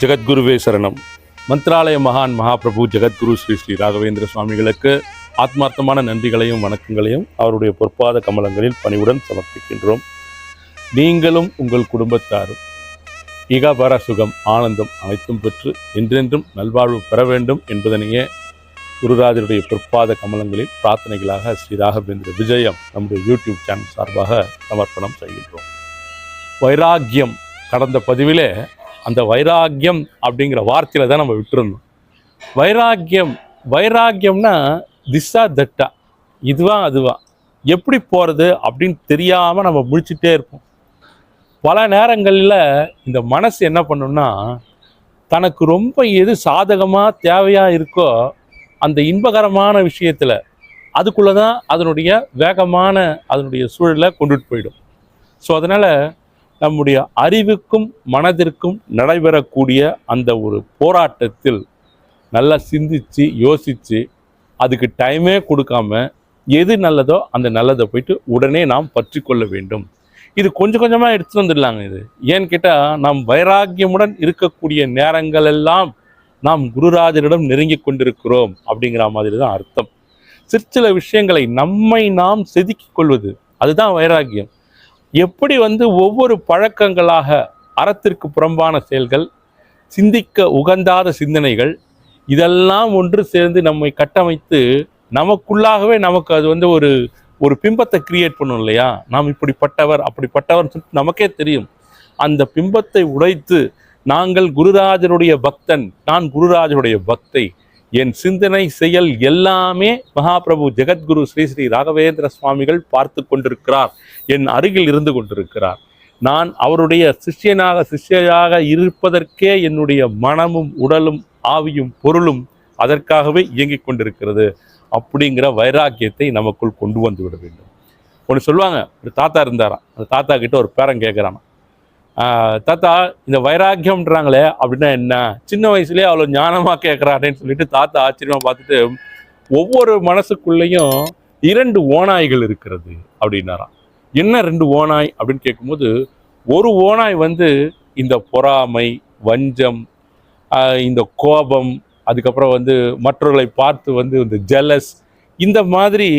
ஜெகத்குருவே சரணம். மந்த்ராலய மகான் மகாபிரபு ஜெகத்குரு ஸ்ரீ ஸ்ரீ ராகவேந்திர சுவாமிகளுக்கு ஆத்மார்த்தமான நன்றிகளையும் வணக்கங்களையும் அவருடைய பொற்பாத கமலங்களில் பணிவுடன் சமர்ப்பிக்கின்றோம். நீங்களும் உங்கள் குடும்பத்தாரும் ஈகாபார சுகம் ஆனந்தம் அனைத்தும் பெற்று என்றென்றும் நல்வாழ்வு பெற வேண்டும் என்பதனையே குருராஜருடைய பொற்பாத கமலங்களில் பிரார்த்தனைகளாக ஸ்ரீ ராகவேந்திர விஜயம் நம்முடைய யூடியூப் சேனல் சார்பாக சமர்ப்பணம் செய்கின்றோம். வைராக்கியம் கடந்த பதிவிலே அந்த வைராக்கியம் அப்படிங்கிற வார்த்தையில் தான் நம்ம விட்டுருந்தோம் வைராக்கியம் வைராக்கியம்னா திசா தட்டா. இதுவா அதுவா. எப்படி போகிறது அப்படின்னு தெரியாமல் நம்ம முடிச்சுட்டே இருப்போம். பல நேரங்களில் இந்த மனசு என்ன பண்ணும்னா தனக்கு ரொம்ப எது சாதகமாக தேவையாக இருக்கோ அந்த இன்பகரமான விஷயத்தில் அதுக்குள்ளே தான் அதனுடைய வேகமான அதனுடைய சூழலை கொண்டுட்டு போயிடும். ஸோ அதனால் நம்முடைய அறிவுக்கும் மனதிற்கும் நடைபெறக்கூடிய அந்த ஒரு போராட்டத்தில் நல்லா சிந்தித்து யோசித்து அதுக்கு டைமே கொடுக்காம எது நல்லதோ அந்த நல்லதை போயிட்டு உடனே நாம் பற்றி கொள்ள வேண்டும். இது கொஞ்சம் கொஞ்சமாக எடுத்துகிட்டு வந்துடலாங்க இது. ஏன்னு கேட்டால் நாம் வைராக்கியமுடன் இருக்கக்கூடிய நேரங்கள் எல்லாம் நாம் குருராஜரிடம் நெருங்கி கொண்டிருக்கிறோம் அப்படிங்கிற மாதிரி தான் அர்த்தம். சிற்சில விஷயங்களை நம்மை நாம் செதுக்கிக் கொள்வது அதுதான் வைராக்கியம். எப்படி வந்து ஒவ்வொரு பழக்கங்களாக அறத்திற்கு புறம்பான செயல்கள் சிந்திக்க உகந்தாத சிந்தனைகள் இதெல்லாம் ஒன்று சேர்ந்து நம்மை கட்டமைத்து நமக்குள்ளாகவே நமக்கு அது வந்து ஒரு ஒரு பிம்பத்தை கிரியேட் பண்ணும் இல்லையா? நாம் இப்படிப்பட்டவர் அப்படிப்பட்டவர் சொல்லிட்டு நமக்கே தெரியும். அந்த பிம்பத்தை உடைத்து நாங்கள் குருராஜனுடைய பக்தன் நான் குருராஜனுடைய பக்தை என் சிந்தனை செயல் எல்லாமே மகாபிரபு ஜெகத்குரு ஸ்ரீ ஸ்ரீ ராகவேந்திர சுவாமிகள் பார்த்து கொண்டிருக்கிறார். என் அருகில் இருந்து கொண்டிருக்கிறார். நான் அவருடைய சிஷ்யனாக சிஷ்யாக இருப்பதற்கே என்னுடைய மனமும் உடலும் ஆவியும் பொருளும் அதற்காகவே இயங்கிக் கொண்டிருக்கிறது. அப்படிங்கிற வைராக்கியத்தை நமக்குள் கொண்டு வந்து விட வேண்டும். ஒன்று சொல்லுவாங்க ஒரு தாத்தா இருந்தாராம். அந்த தாத்தா கிட்ட ஒரு பேரன் கேட்குறானா தாத்தா இந்த வைராக்கியம்ன்றாங்களே அப்படின்னா என்ன? சின்ன வயசுலேயே அவ்வளோ ஞானமாக கேட்குறாருன்னு சொல்லிட்டு தாத்தா ஆச்சரியமாக பார்த்துட்டு ஒவ்வொரு மனசுக்குள்ளேயும் இரண்டு ஓநாய்கள் இருக்கிறது அப்படின்னாராம். என்ன ரெண்டு ஓநாய் அப்படின்னு கேட்கும்போது ஒரு ஓநாய் வந்து இந்த பொறாமை வஞ்சம் இந்த கோபம் அதுக்கப்புறம் வந்து மற்றவர்களை பார்த்து வந்து இந்த ஜெலஸ் இந்த மாதிரி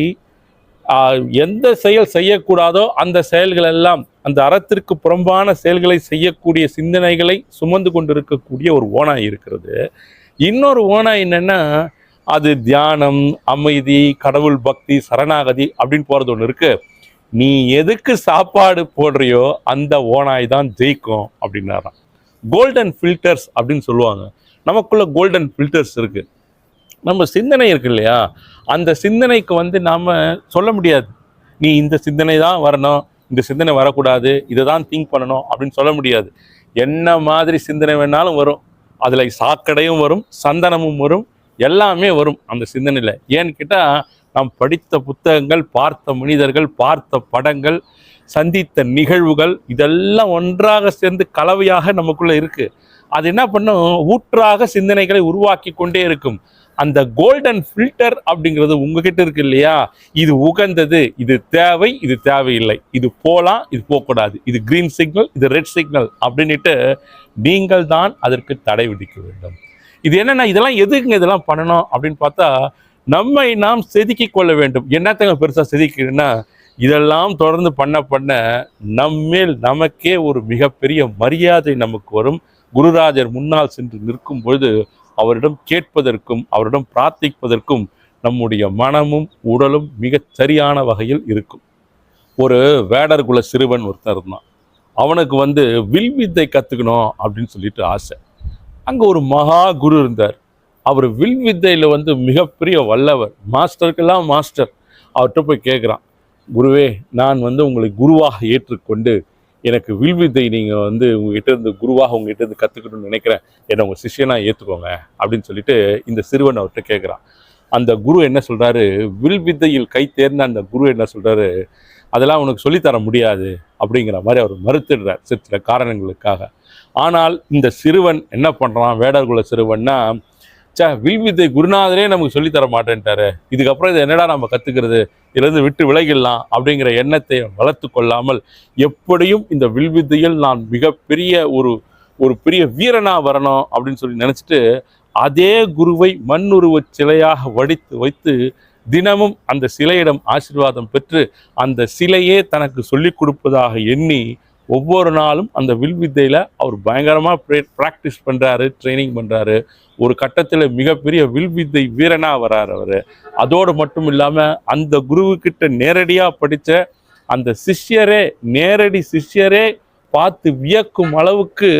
எந்த செயல் செய்யக்கூடாதோ அந்த செயல்கள் எல்லாம் அந்த அறத்திற்கு புறம்பான செயல்களை செய்யக்கூடிய சிந்தனைகளை சுமந்து கொண்டிருக்கக்கூடிய ஒரு ஓனாய் இருக்கிறது. இன்னொரு ஓனாய் என்னென்னா அது தியானம் அமைதி கடவுள் பக்தி சரணாகதி அப்படின்னு போகிறது ஒன்று இருக்குது நீ எதுக்கு சாப்பாடு போடுறியோ அந்த ஓனாய் தான் ஜெயிக்கும் அப்படின்னாராம். கோல்டன் ஃபில்டர்ஸ் அப்படின்னு சொல்லுவாங்க. நமக்குள்ள கோல்டன் ஃபில்டர்ஸ் இருக்குது நம்ம சிந்தனை இருக்கு இல்லையா? அந்த சிந்தனைக்கு வந்து நாம் சொல்ல முடியாது. நீ இந்த சிந்தனை தான் வரணும். இந்த சிந்தனை வரக்கூடாது இதை தான் திங்க் பண்ணணும் அப்படின்னு சொல்ல முடியாது. என்ன மாதிரி சிந்தனை வேணாலும் வரும். அதில் சாக்கடையும் வரும் சந்தனமும் வரும் எல்லாமே வரும் அந்த சிந்தனையில். ஏன்னு கேட்டால் நாம் படித்த புத்தகங்கள் பார்த்த மனிதர்கள் பார்த்த படங்கள் சந்தித்த நிகழ்வுகள் இதெல்லாம் ஒன்றாக சேர்ந்து கலவையாக நமக்குள்ளே இருக்குது அது என்ன பண்ணும்? ஊற்றாக சிந்தனைகளை உருவாக்கி கொண்டே இருக்கும். அந்த கோல்டன் ஃபில்டர் அப்படிங்கிறது உங்ககிட்ட இருக்கு இல்லையா? இது உகந்தது இது தேவை இது தேவையில்லை. இது போகலாம் இது போகக்கூடாது. இது கிரீன் சிக்னல் இது ரெட் சிக்னல் அப்படின்னுட்டு நீங்கள் தான் அதற்கு தடை விதிக்க வேண்டும். இது என்னென்னா இதெல்லாம் எதுக்குங்க இதெல்லாம் பண்ணணும் அப்படின்னு பார்த்தா நம்மை நாம் செதுக்கி கொள்ள வேண்டும். என்னத்தங்க பெருசாக செதுக்கிறேன்னா இதெல்லாம் தொடர்ந்து பண்ண பண்ண நம்மேல் நமக்கே ஒரு மிகப்பெரிய மரியாதை நமக்கு வரும். குருராஜர் முன்னால் சென்று நிற்கும் பொழுது அவரிடம் கேட்பதற்கும் அவரிடம் பிரார்த்திப்பதற்கும் நம்முடைய மனமும் உடலும் மிக சரியான வகையில் இருக்கும். ஒரு வேடர் குல சிறுவன் ஒருத்தர் இருந்தான். அவனுக்கு வந்து வில் வித்தை கற்றுக்கணும் அப்படின்னு சொல்லிட்டு ஆசை. அங்கே ஒரு மகா குரு இருந்தார். அவர் வில் வித்தையில் வந்து மிகப்பெரிய வல்லவர் மாஸ்டருக்கெல்லாம் மாஸ்டர். அவர்கிட்ட போய் கேட்குறான் குருவே நான் வந்து உங்களை குருவாக ஏற்றுக்கொண்டு எனக்கு வில்வித்தை நீங்கள் வந்து உங்ககிட்ட இருந்து குருவாக உங்ககிட்ட இருந்து கற்றுக்கணும்னு நினைக்கிறேன். என்னை உங்கள் சிஷியனாக ஏற்றுக்கோங்க அப்படின்னு சொல்லிட்டு இந்த சிறுவன் அவர்கிட்ட கேட்குறான் அந்த குரு என்ன சொல்கிறாரு வில்வித்தையில் கை தேர்ந்த அந்த குரு என்ன சொல்கிறாரு அதெல்லாம் உனக்கு சொல்லித்தர முடியாது அப்படிங்கிற மாதிரி அவர் மறுத்துடுறார் சில சில காரணங்களுக்காக. ஆனால் இந்த சிறுவன் என்ன பண்ணுறான் வேடர்குல சிறுவன்னா சே வில்வித்தை குருநாதரே நமக்கு சொல்லித் தர மாட்டேன்ட்டாரு இதுக்கப்புறம் இதை என்னடா நம்ம கற்றுக்கிறது இதுலேருந்து விட்டு விலகிடலாம் அப்படிங்கிற எண்ணத்தை வளர்த்து கொள்ளாமல் எப்படியும் இந்த வில்வித்தையில் நான் மிகப்பெரிய ஒரு ஒரு பெரிய வீரனா வரணும் அப்படின்னு சொல்லி நினச்சிட்டு அதே குருவை மண்ணுருவச் சிலையாக வடித்து வைத்து தினமும் அந்த சிலையிடம் ஆசீர்வாதம் பெற்று அந்த சிலையே தனக்கு சொல்லிக் கொடுப்பதாக எண்ணி ஒவ்வொரு நாளும் அந்த வில் வித்தையில் அவர் பயங்கரமாக ப்ரே ப்ராக்டிஸ் பண்ணுறாரு ட்ரைனிங் பண்ணுறாரு ஒரு கட்டத்தில் மிகப்பெரிய வில் வித்தை வீரனாக வரார் அவர். அதோடு மட்டும் இல்லாமல் அந்த குருவுக்கிட்ட நேரடியாக படித்த அந்த சிஷ்யரே நேரடி சிஷ்யரே பார்த்து வியக்கும் அளவுக்கு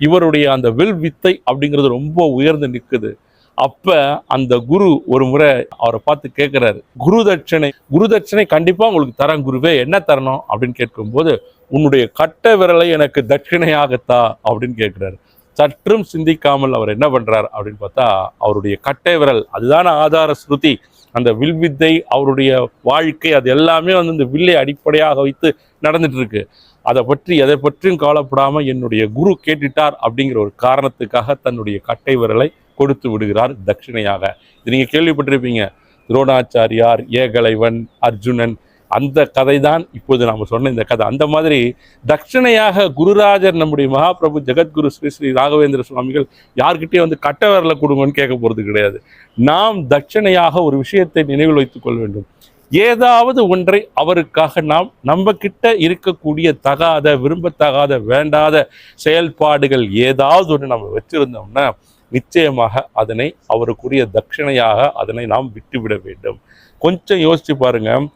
இவருடைய அந்த வில் வித்தை அப்படிங்கிறது ரொம்ப உயர்ந்து நிற்குது அப்ப அந்த குரு ஒரு முறை அவரை பார்த்து கேட்கிறாரு குரு தட்சணை குரு தட்சணை கண்டிப்பா உங்களுக்கு தரேன் குருவே என்ன தரணும் அப்படின்னு கேட்கும்போது உன்னுடைய கட்ட விரலை எனக்கு தட்சிணையாகத்தா அப்படின்னு கேட்குறாரு. சற்றும் சிந்திக்காமல் அவர் என்ன பண்ணுறார் அப்படின்னு பார்த்தா அவருடைய கட்டை விரல் அதுதான ஆதார ஸ்ருதி. அந்த வில் வித்தை அவருடைய வாழ்க்கை அது எல்லாமே வந்து இந்த வில்லை அடிப்படையாக வைத்து நடந்துட்டு இருக்கு அதை பற்றி எதை பற்றியும் கவலைப்படாமல் என்னுடைய குரு கேட்டுட்டார் அப்படிங்கிற ஒரு காரணத்துக்காக தன்னுடைய கட்டை விரலை கொடுத்து விடுகிறார் தட்சிணையாக. இது நீங்கள் கேள்விப்பட்டிருப்பீங்க. துரோணாச்சாரியார் ஏகலைவன் அர்ஜுனன் அந்த கதை தான் இப்போது நாம் சொன்ன இந்த கதை. அந்த மாதிரி தட்சிணையாக குருராஜர் நம்முடைய மகாபிரபு ஜெகத்குரு ஸ்ரீ ஸ்ரீ ராகவேந்திர சுவாமிகள் யார்கிட்டயே வந்து கட்ட வரல கொடுங்கன்னு கேட்க போகிறது கிடையாது. நாம் தட்சணையாக ஒரு விஷயத்தை நினைவில் வைத்துக் கொள்ள வேண்டும். ஏதாவது ஒன்றை அவருக்காக நாம் நம்ம கிட்ட இருக்கக்கூடிய தகாத விரும்பத்தகாத வேண்டாத செயல்பாடுகள் ஏதாவது ஒன்று நம்ம வச்சிருந்தோம்னா நிச்சயமாக அதனை அவருக்குரிய தட்சிணையாக அதனை நாம் விட்டுவிட வேண்டும். கொஞ்சம் யோசிச்சு பாருங்கள்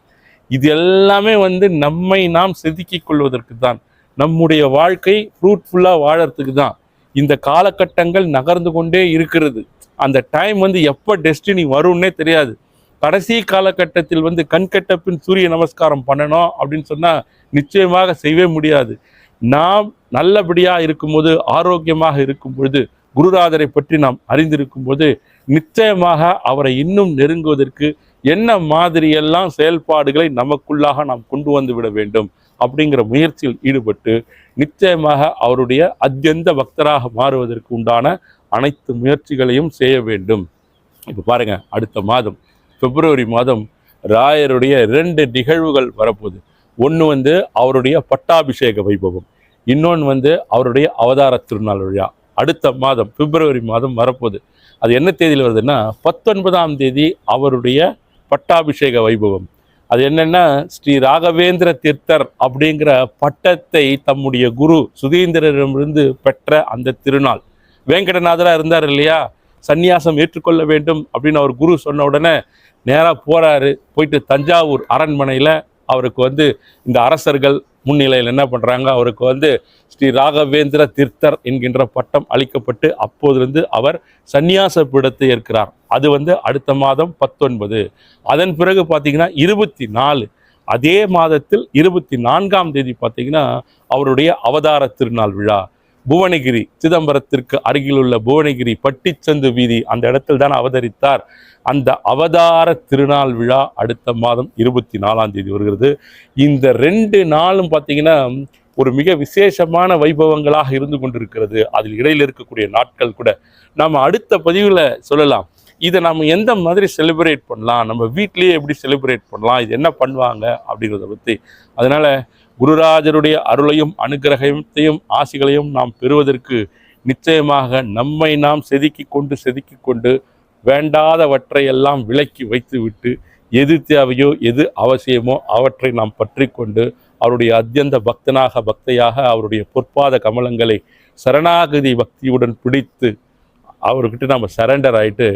இது எல்லாமே வந்து நம்மை நாம் செதுக்கிக் கொள்வதற்கு தான். நம்முடைய வாழ்க்கை ஃப்ரூட்ஃபுல்லாக வாழறதுக்கு தான். இந்த காலகட்டங்கள் நகர்ந்து கொண்டே இருக்கிறது. அந்த டைம் வந்து எப்போ டெஸ்டினி வரும்னே தெரியாது. கடைசி காலகட்டத்தில் வந்து கண்கட்ட பின் சூரிய நமஸ்காரம் பண்ணணும் அப்படின்னு சொன்னால் நிச்சயமாக செய்யவே முடியாது. நாம் நல்லபடியாக இருக்கும்போது ஆரோக்கியமாக இருக்கும் பொழுது குருராதரை பற்றி நாம் அறிந்திருக்கும் போது நிச்சயமாக அவரை இன்னும் நெருங்குவதற்கு என்ன மாதிரியெல்லாம் செயல்பாடுகளை நமக்குள்ளாக நாம் கொண்டு வந்து விட வேண்டும் அப்படிங்கிற முயற்சியில் ஈடுபட்டு நிச்சயமாக அவருடைய அத்தியந்த பக்தராக மாறுவதற்கு உண்டான அனைத்து முயற்சிகளையும் செய்ய வேண்டும். இப்போ பாருங்க அடுத்த மாதம் பிப்ரவரி மாதம் ராயருடைய ரெண்டு நிகழ்வுகள் வரப்போகுது. ஒன்று வந்து அவருடைய பட்டாபிஷேக வைபவம். இன்னொன்று வந்து அவருடைய அவதார திருநாள் விழா. அடுத்த மாதம் பிப்ரவரி மாதம் வரப்போகுது. அது என்ன தேதியில் வருதுன்னா பத்தொன்பதாம் தேதி அவருடைய பட்டாபிஷேக வைபவம். அது என்னென்னா ஸ்ரீ ராகவேந்திர தீர்த்தர் அப்படிங்கிற பட்டத்தை தம்முடைய குரு சுதீந்திரரிடமிருந்து பெற்ற அந்த திருநாள். வேங்கடநாதராக இருந்தார் இல்லையா? சந்நியாசம் ஏற்றுக்கொள்ள வேண்டும் அப்படின்னு அவர் குரு சொன்ன உடனே நேராக போகிறாரு போயிட்டு தஞ்சாவூர் அரண்மனையில் அவருக்கு வந்து இந்த அரசர்கள் முன்னிலையில் என்ன பண்ணுறாங்க அவருக்கு வந்து ஸ்ரீ ராகவேந்திர தீர்த்தர் என்கின்ற பட்டம் அளிக்கப்பட்டு அப்போதிலிருந்து அவர் சந்நியாச பீடத்தை ஏற்கிறார். அது வந்து அடுத்த மாதம் பத்தொன்பது. அதன் பிறகு பார்த்தீங்கன்னா இருபத்தி நாலு. அதே மாதத்தில் இருபத்தி நான்காம் தேதி பார்த்தீங்கன்னா அவருடைய அவதார திருநாள் விழா. புவனகிரி சிதம்பரத்திற்கு அருகிலுள்ள புவனகிரி பட்டிச்சந்து வீதி அந்த இடத்தில் தான் அவதரித்தார். அந்த அவதார திருநாள் விழா அடுத்த மாதம் இருபத்தி நாலாம் தேதி வருகிறது. இந்த ரெண்டு நாளும் பார்த்தீங்கன்னா ஒரு மிக விசேஷமான வைபவங்களாக இருந்து கொண்டிருக்கிறது. அதில் இடையில் இருக்கக்கூடிய நாட்கள் கூட நாம் அடுத்த பதிவில் சொல்லலாம். இதை நம்ம எந்த மாதிரி செலிப்ரேட் பண்ணலாம்? நம்ம வீட்லேயே எப்படி செலிப்ரேட் பண்ணலாம்? இது என்ன பண்ணுவாங்க? அப்படிங்கிறத பற்றி அதனால் குருராஜருடைய அருளையும் அனுகிரகத்தையும் ஆசிகளையும் நாம் பெறுவதற்கு நிச்சயமாக நம்மை நாம் செதுக்கி கொண்டு செதுக்கி கொண்டு வேண்டாதவற்றை எல்லாம் விலக்கி வைத்துவிட்டு எது தேவையோ எது அவசியமோ அவற்றை நாம் பற்றி கொண்டு அவருடைய அத்தியந்த பக்தனாக பக்தையாக அவருடைய பொற்பாத கமலங்களை சரணாகதி பக்தியுடன் பிடித்து அவர்கிட்ட நம்ம சரண்டர் ஆயிட்டு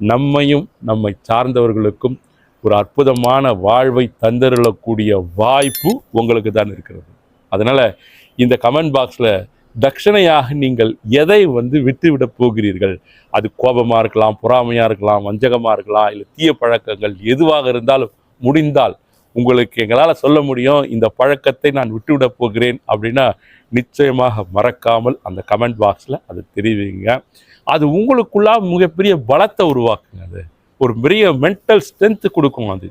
நம்மையும் நம்மை சார்ந்தவர்களுக்கும் ஒரு அற்புதமான வாழ்வை தந்தருளக்கூடிய வாய்ப்பு உங்களுக்கு தான் இருக்கிறது. அதனால் இந்த கமெண்ட் பாக்ஸில் தட்சணையாக நீங்கள் எதை வந்து விட்டுவிட போகிறீர்கள்? அது கோபமாக இருக்கலாம் பொறாமையாக இருக்கலாம் வஞ்சகமாக இருக்கலாம் இல்லை தீய பழக்கங்கள் எதுவாக இருந்தாலும் முடிந்தால் உங்களுக்கு எங்களால் சொல்ல முடியும் இந்த பழக்கத்தை நான் விட்டுவிட போகிறேன் அப்படின்னா நிச்சயமாக மறக்காமல் அந்த கமெண்ட் பாக்ஸில் அதை தெரிவிங்க. அது உங்களுக்குள்ளாக மிகப்பெரிய பலத்தை உருவாக்குங்க அது. ஒரு பெரிய மென்டல் ஸ்ட்ரென்த்து கொடுக்கும் அது.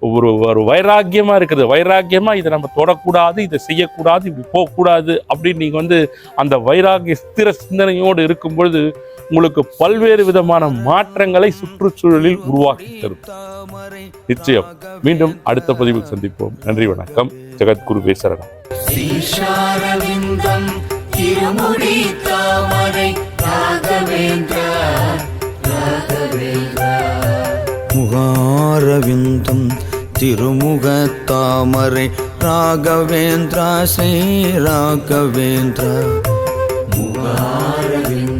ஒரு ஒரு வைராக்கியமாக இருக்கிறது வைராக்கியமாக இதை நம்ம தொடக்கூடாது இதை செய்யக்கூடாது இப்படி போகக்கூடாது அப்படின்னு நீங்கள் வந்து அந்த வைராகிய ஸ்திர சிந்தனையோடு இருக்கும் பொழுது உங்களுக்கு பல்வேறு விதமான மாற்றங்களை சுற்றுச்சூழலில் உருவாக்கி தரும். நிச்சயம். மீண்டும் அடுத்த பதிவில் சந்திப்போம். நன்றி வணக்கம். ஜெகத்குரு பேசரணம் தாமரை ராகவேந்திரா. முகாரவிந்தம் திருமுகத்தாமரை ராகவேந்திரா ஸ்ரீ ராகவேந்திரா. முகாரவிந்தம்